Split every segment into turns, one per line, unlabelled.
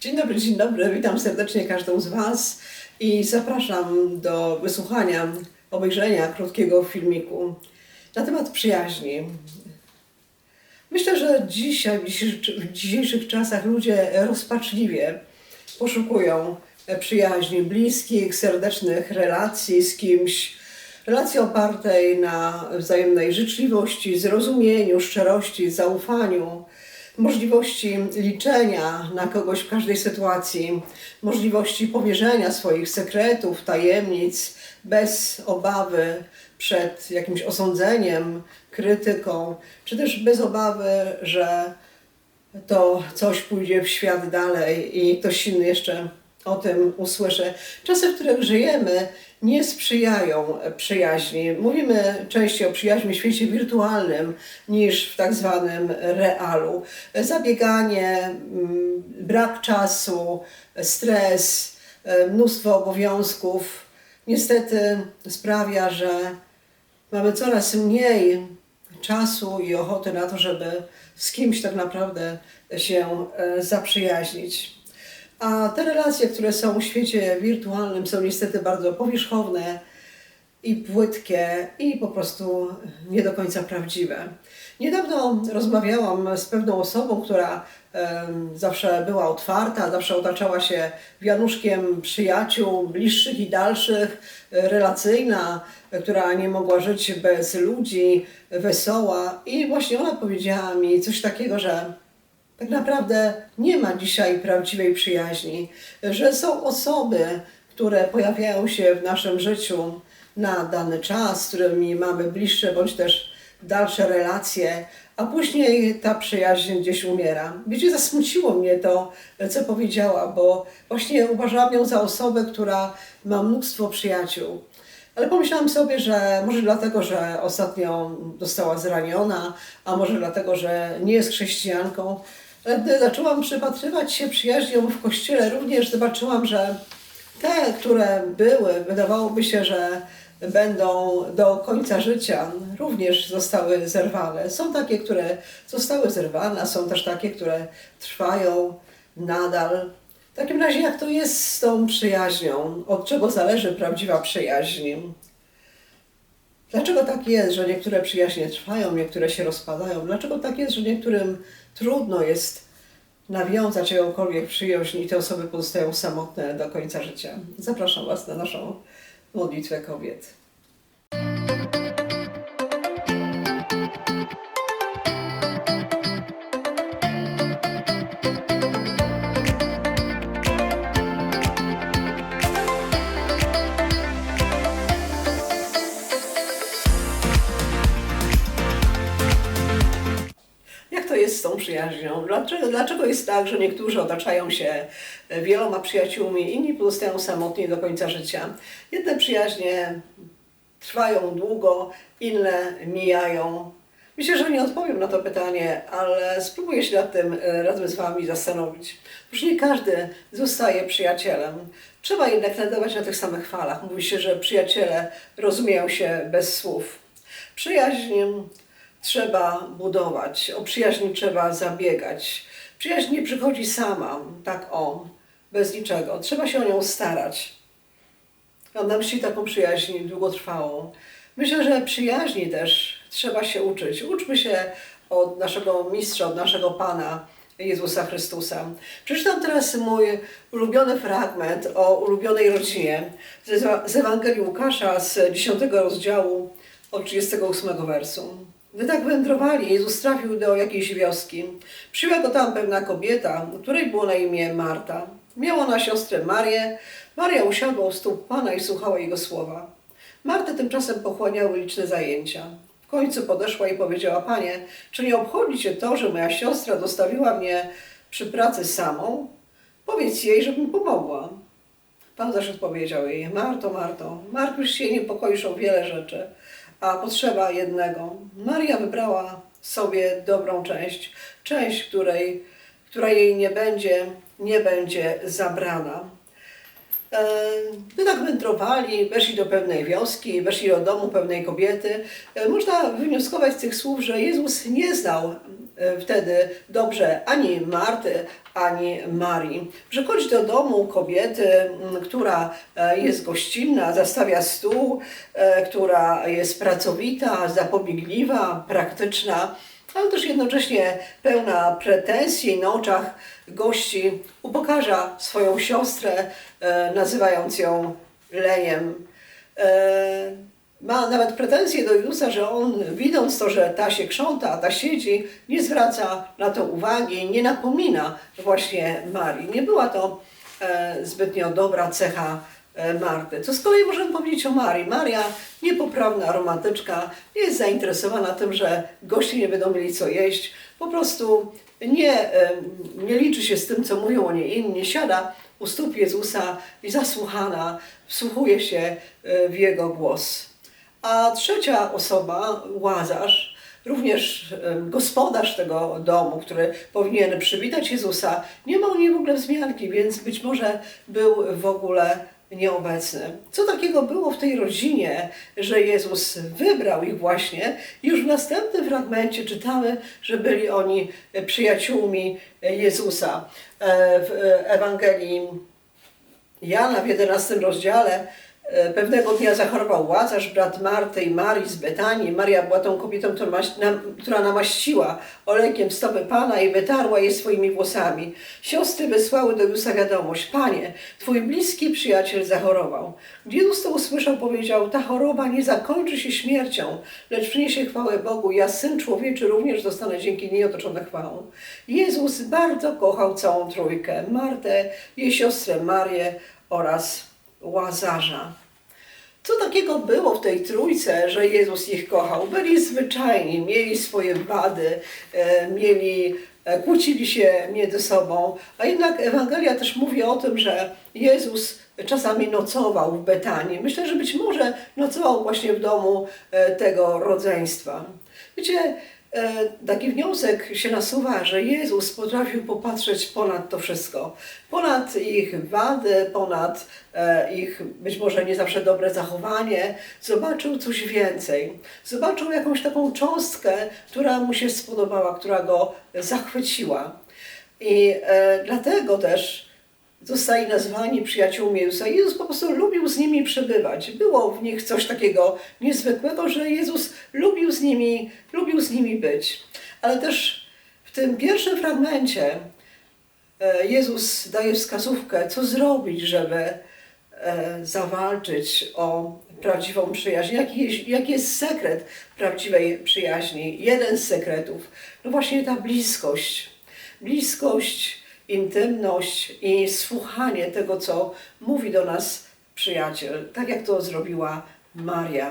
Dzień dobry, dzień dobry. Witam serdecznie każdą z Was i zapraszam do wysłuchania, obejrzenia krótkiego filmiku na temat przyjaźni. Myślę, że dzisiaj, w dzisiejszych- czasach ludzie rozpaczliwie poszukują przyjaźni, bliskich, serdecznych relacji z kimś, relacji opartej na wzajemnej życzliwości, zrozumieniu, szczerości, zaufaniu, możliwości liczenia na kogoś w każdej sytuacji, możliwości powierzenia swoich sekretów, tajemnic bez obawy przed jakimś osądzeniem, krytyką, czy też bez obawy, że to coś pójdzie w świat dalej i ktoś inny jeszcze o tym usłyszy. Czasy, w których żyjemy, nie sprzyjają przyjaźni. Mówimy częściej o przyjaźni w świecie wirtualnym niż w tak zwanym realu. Zabieganie, mm, brak czasu, stres, e, mnóstwo obowiązków niestety sprawia, że mamy coraz mniej czasu i ochoty na to, żeby z kimś tak naprawdę się e, zaprzyjaźnić. A te relacje, które są w świecie wirtualnym, są niestety bardzo powierzchowne i płytkie i po prostu nie do końca prawdziwe. Niedawno rozmawiałam z pewną osobą, która zawsze była otwarta, zawsze otaczała się wianuszkiem przyjaciół, bliższych i dalszych, relacyjna, która nie mogła żyć bez ludzi, wesoła. I właśnie ona powiedziała mi coś takiego, że tak naprawdę nie ma dzisiaj prawdziwej przyjaźni, że są osoby, które pojawiają się w naszym życiu na dany czas, z którymi mamy bliższe bądź też dalsze relacje, a później ta przyjaźń gdzieś umiera. Wiecie, zasmuciło mnie to, co powiedziała, bo właśnie uważałam ją za osobę, która ma mnóstwo przyjaciół. Ale pomyślałam sobie, że może dlatego, że ostatnio została zraniona, a może dlatego, że nie jest chrześcijanką. Gdy zaczęłam przypatrywać się przyjaźniom w kościele, również zobaczyłam, że te, które były, wydawałoby się, że będą do końca życia, również zostały zerwane. Są takie, które zostały zerwane, a są też takie, które trwają nadal. W takim razie, jak to jest z tą przyjaźnią? Od czego zależy prawdziwa przyjaźń? Dlaczego tak jest, że niektóre przyjaźnie trwają, niektóre się rozpadają? Dlaczego tak jest, że niektórym trudno jest nawiązać jakąkolwiek przyjaźń i te osoby pozostają samotne do końca życia? Zapraszam Was na naszą modlitwę kobiet. Przyjaźnią? Dlaczego, dlaczego jest tak, że niektórzy otaczają się wieloma przyjaciółmi, inni pozostają samotni do końca życia? Jedne przyjaźnie trwają długo, inne mijają. Myślę, że nie odpowiem na to pytanie, ale spróbuję się nad tym e, razem z Wami zastanowić. Otóż nie każdy zostaje przyjacielem. Trzeba jednak nadawać na tych samych falach. Mówi się, że przyjaciele rozumieją się bez słów. Przyjaźń trzeba budować, o przyjaźń trzeba zabiegać. Przyjaźń nie przychodzi sama, tak o, bez niczego. Trzeba się o nią starać. Mam na myśli taką przyjaźń długotrwałą. Myślę, że przyjaźni też trzeba się uczyć. Uczmy się od naszego mistrza, od naszego Pana Jezusa Chrystusa. Przeczytam teraz mój ulubiony fragment o ulubionej rodzinie z z Ewangelii Łukasza z 10 rozdziału od 38 wersu. Gdy tak wędrowali, Jezus trafił do jakiejś wioski. Przyjęła go tam pewna kobieta, której było na imię Marta. Miała ona siostrę Marię. Maria usiadła u stóp Pana i słuchała Jego słowa. Martę tymczasem pochłaniały liczne zajęcia. W końcu podeszła i powiedziała, Panie, czy nie obchodzi Cię to, że moja siostra dostawiła mnie przy pracy samą? Powiedz jej, żebym pomogła. Pan zaś odpowiedział jej, Marto, Marto, martwisz się i niepokoisz o wiele rzeczy, a potrzeba jednego. Maria wybrała sobie dobrą część, część, której, która jej nie będzie, nie będzie zabrana. E, Gdy tak wędrowali, weszli do pewnej wioski, weszli do domu pewnej kobiety, e, można wywnioskować z tych słów, że Jezus nie znał e, wtedy dobrze ani Marty, ani Marii. Przychodzi do domu kobiety, która e, jest gościnna, zastawia stół, e, która jest pracowita, zapobiegliwa, praktyczna ale też jednocześnie pełna pretensji na oczach gości, upokarza swoją siostrę, e, nazywając ją lejem. Ma nawet pretensje do Jezusa, że on, widząc to, że ta się krząta, a ta siedzi, nie zwraca na to uwagi, nie napomina właśnie Marii. Nie była to e, zbytnio dobra cecha e, Marty. Co z kolei możemy powiedzieć o Marii. Maria, niepoprawna romantyczka, nie jest zainteresowana tym, że goście nie będą mieli co jeść. Po prostu nie, e, nie liczy się z tym, co mówią o niej inni. Siada u stóp Jezusa i zasłuchana wsłuchuje się e, w Jego głos. A trzecia osoba, Łazarz, również gospodarz tego domu, który powinien przywitać Jezusa, nie ma u niej w ogóle wzmianki, więc być może był w ogóle nieobecny. Co takiego było w tej rodzinie, że Jezus wybrał ich właśnie? Już w następnym fragmencie czytamy, że byli oni przyjaciółmi Jezusa. E, W Ewangelii Jana w 11 rozdziale pewnego dnia zachorował Łazarz, brat Marty i Marii z Betanii. Maria była tą kobietą, która, maś, nam, która namaściła olejkiem stopy Pana i wytarła je swoimi włosami. Siostry wysłały do Jezusa wiadomość, Panie, Twój bliski przyjaciel zachorował. Gdy Jezus to usłyszał, powiedział, ta choroba nie zakończy się śmiercią, lecz przyniesie chwałę Bogu. Ja, Syn Człowieczy, również zostanę dzięki niej otoczony chwałą. Jezus bardzo kochał całą trójkę, Martę, jej siostrę Marię oraz Łazarza. Co takiego było w tej trójce, że Jezus ich kochał? Byli zwyczajni, mieli swoje wady, e, mieli, e, kłócili się między sobą, a jednak Ewangelia też mówi o tym, że Jezus czasami nocował w Betanii. Myślę, że być może nocował właśnie w domu e, tego rodzeństwa. Wiecie, taki wniosek się nasuwa, że Jezus potrafił popatrzeć ponad to wszystko. Ponad ich wady, ponad e, ich być może nie zawsze dobre zachowanie. Zobaczył coś więcej. Zobaczył jakąś taką cząstkę, która mu się spodobała, która go zachwyciła. I e, dlatego też zostali nazwani przyjaciółmi Jezusa. Jezus po prostu lubił z nimi przebywać. Było w nich coś takiego niezwykłego, że Jezus lubił z nimi, lubił z nimi być. Ale też w tym pierwszym fragmencie e, Jezus daje wskazówkę, co zrobić, żeby e, zawalczyć o prawdziwą przyjaźń. Jaki jest, jaki jest sekret prawdziwej przyjaźni? Jeden z sekretów, no właśnie ta bliskość. Bliskość, intymność i słuchanie tego, co mówi do nas przyjaciel, tak jak to zrobiła Maria.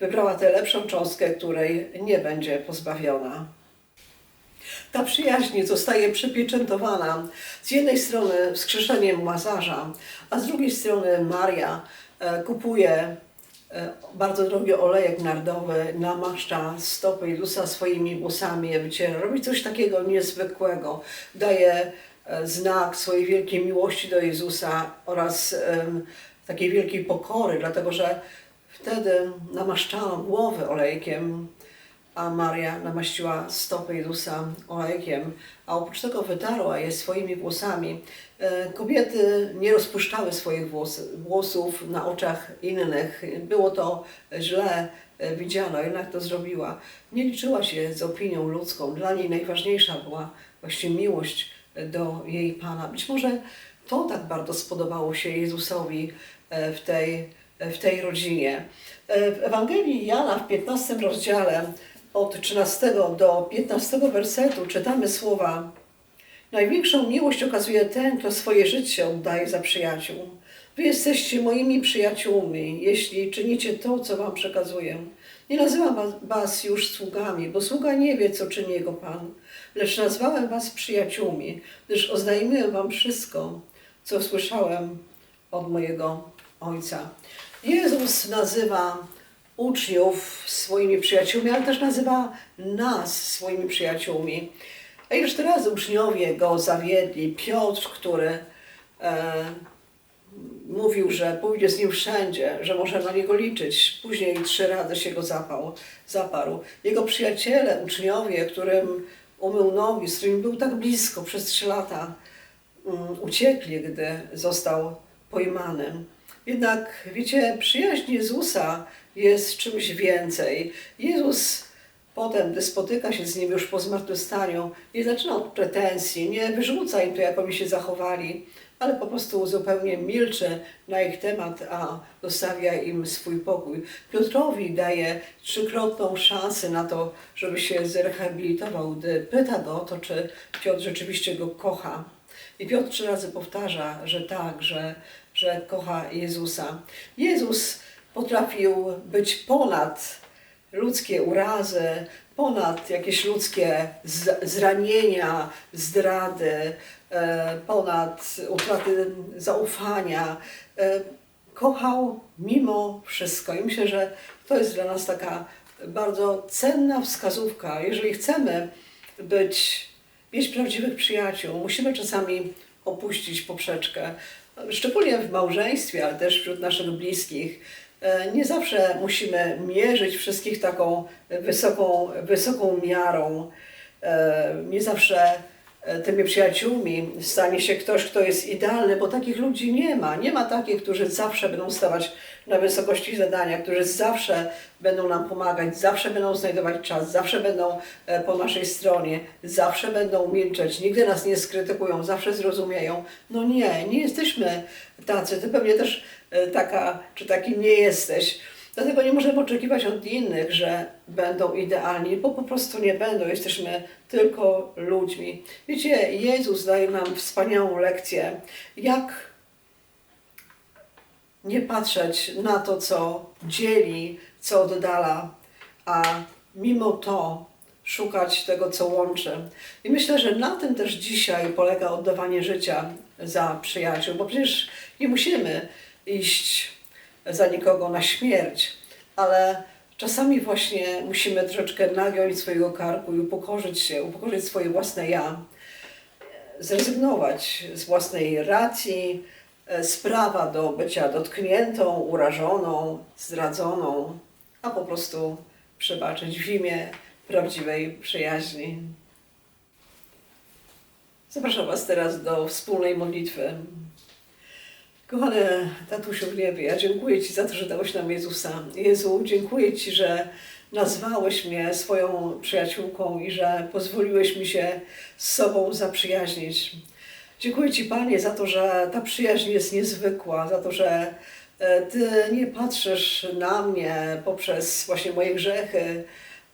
Wybrała tę lepszą cząstkę, której nie będzie pozbawiona. Ta przyjaźń zostaje przypieczętowana z jednej strony wskrzeszeniem Łazarza, a z drugiej strony Maria e, kupuje bardzo drogi olejek nardowy, namaszcza stopy Jezusa swoimi włosami, je wyciera. Robi coś takiego niezwykłego. Daje e, znak swojej wielkiej miłości do Jezusa oraz em, takiej wielkiej pokory, dlatego że wtedy namaszczano głowę olejkiem, a Maria namaściła stopy Jezusa olejkiem, a oprócz tego wytarła je swoimi włosami. E, Kobiety nie rozpuszczały swoich włos, włosów na oczach innych. Było to źle e, widziano, jednak to zrobiła. Nie liczyła się z opinią ludzką. Dla niej najważniejsza była właśnie miłość do jej Pana. Być może to tak bardzo spodobało się Jezusowi e, w tej, w tej rodzinie. W Ewangelii Jana w 15 rozdziale od 13 do 15 wersetu czytamy słowa Największą miłość okazuje ten, kto swoje życie oddaje za przyjaciół. Wy jesteście moimi przyjaciółmi, jeśli czynicie to, co wam przekazuję. Nie nazywam was- już sługami, bo sługa nie wie, co czyni jego Pan, lecz nazwałem was przyjaciółmi, gdyż oznajmiłem wam wszystko, co słyszałem od mojego Ojca. Jezus nazywa uczniów swoimi przyjaciółmi, ale też nazywa nas swoimi przyjaciółmi. A już teraz uczniowie go zawiedli. Piotr, który e, mówił, że pójdzie z nim wszędzie, że można na niego liczyć. Później trzy razy się go zapał, zaparł. Jego przyjaciele, uczniowie, którym umył nogi, z którymi był tak blisko przez trzy lata, um, uciekli, gdy został pojmany. Jednak, wiecie, przyjaźń Jezusa jest czymś więcej. Jezus potem, gdy spotyka się z nim już po zmartwychwstaniu, nie zaczyna od pretensji, nie wyrzuca im to, jak oni się zachowali, ale po prostu zupełnie milczy na ich temat, a zostawia im swój pokój. Piotrowi daje trzykrotną szansę na to, żeby się zrehabilitował, gdy pyta go o to, czy Piotr rzeczywiście go kocha. I Piotr trzy razy powtarza, że tak, że, że kocha Jezusa. Jezus potrafił być ponad ludzkie urazy, ponad jakieś ludzkie zranienia, zdrady, e, ponad utraty zaufania. E, kochał mimo wszystko. I myślę, że to jest dla nas taka bardzo cenna wskazówka. Jeżeli chcemy być, mieć prawdziwych przyjaciół, musimy czasami opuścić poprzeczkę. Szczególnie w małżeństwie, ale też wśród naszych bliskich E, nie zawsze musimy mierzyć wszystkich taką wysoką, wysoką miarą. E, nie zawsze e, tymi przyjaciółmi stanie się ktoś, kto jest idealny, bo takich ludzi nie ma. Nie ma takich, którzy zawsze będą stawać na wysokości zadania, którzy zawsze będą nam pomagać, zawsze będą znajdować czas, zawsze będą po naszej stronie, zawsze będą milczeć, nigdy nas nie skrytykują, zawsze zrozumieją. No nie, nie jesteśmy tacy. Ty pewnie też E, taka czy taki nie jesteś. Dlatego nie możemy oczekiwać od innych, że będą idealni, bo po prostu nie będą. Jesteśmy tylko ludźmi. Wiecie, Jezus daje nam wspaniałą lekcję, jak nie patrzeć na to, co dzieli, co oddala, a mimo to szukać tego, co łączy. I myślę, że na tym też dzisiaj polega oddawanie życia za przyjaciół, bo przecież nie musimy iść za nikogo na śmierć, ale czasami właśnie musimy troszeczkę nagiąć swojego karku i upokorzyć się, upokorzyć swoje własne ja, zrezygnować z własnej racji, z prawa do bycia dotkniętą, urażoną, zdradzoną, a po prostu przebaczyć w imię prawdziwej przyjaźni. Zapraszam Was teraz do wspólnej modlitwy. Kochany tatusiu w niebie, ja dziękuję Ci za to, że dałeś nam Jezusa. Jezu, dziękuję Ci, że nazwałeś mnie swoją przyjaciółką i że pozwoliłeś mi się z sobą zaprzyjaźnić. Dziękuję Ci, Panie, za to, że ta przyjaźń jest niezwykła, za to, że e, Ty nie patrzysz na mnie poprzez właśnie moje grzechy,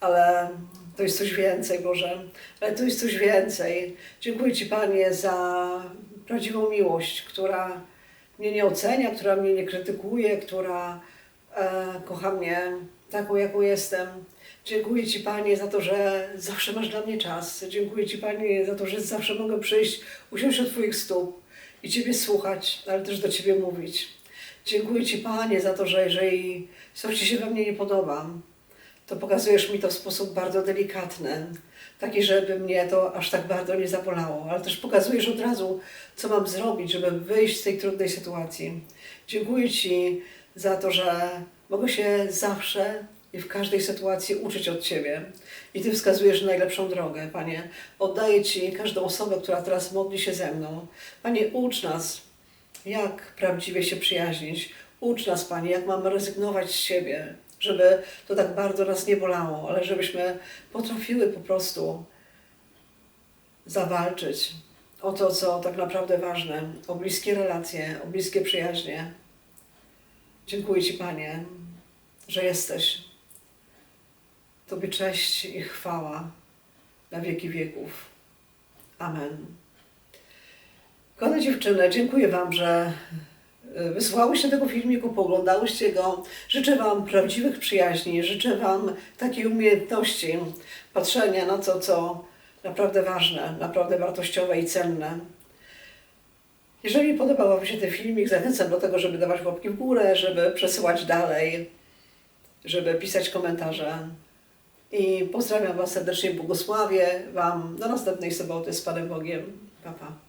ale to jest coś więcej, Boże. Ale to jest coś więcej. Dziękuję Ci, Panie, za prawdziwą miłość, która mnie nie ocenia, która mnie nie krytykuje, która e, kocha mnie taką, jaką jestem. Dziękuję Ci, Panie, za to, że zawsze masz dla mnie czas. Dziękuję Ci, Panie, za to, że zawsze mogę przyjść, usiąść od Twoich stóp i Ciebie słuchać, ale też do Ciebie mówić. Dziękuję Ci, Panie, za to, że jeżeli coś Ci się we mnie nie podoba, to pokazujesz mi to w sposób bardzo delikatny, taki, żeby mnie to aż tak bardzo nie zabolało, ale też pokazujesz od razu, co mam zrobić, żeby wyjść z tej trudnej sytuacji. Dziękuję Ci za to, że mogę się zawsze i w każdej sytuacji uczyć od Ciebie. I Ty wskazujesz najlepszą drogę, Panie. Oddaję Ci każdą osobę, która teraz modli się ze mną. Panie, ucz nas, jak prawdziwie się przyjaźnić. Ucz nas, Panie, jak mamy rezygnować z siebie, żeby to tak bardzo nas nie bolało, ale żebyśmy potrafiły po prostu zawalczyć o to, co tak naprawdę ważne, o bliskie relacje, o bliskie przyjaźnie. Dziękuję Ci, Panie, że jesteś. Tobie cześć i chwała na wieki wieków. Amen. Kochane dziewczyny, dziękuję Wam, że wysłałyście tego filmiku, poglądałyście go. Życzę Wam prawdziwych przyjaźni, życzę Wam takiej umiejętności patrzenia na to, co naprawdę ważne, naprawdę wartościowe i cenne. Jeżeli podobał Wam się ten filmik, zachęcam do tego, żeby dawać łapki w górę, żeby przesyłać dalej, żeby pisać komentarze. I pozdrawiam Was serdecznie, błogosławię Wam do następnej soboty z Panem Bogiem. Pa, pa.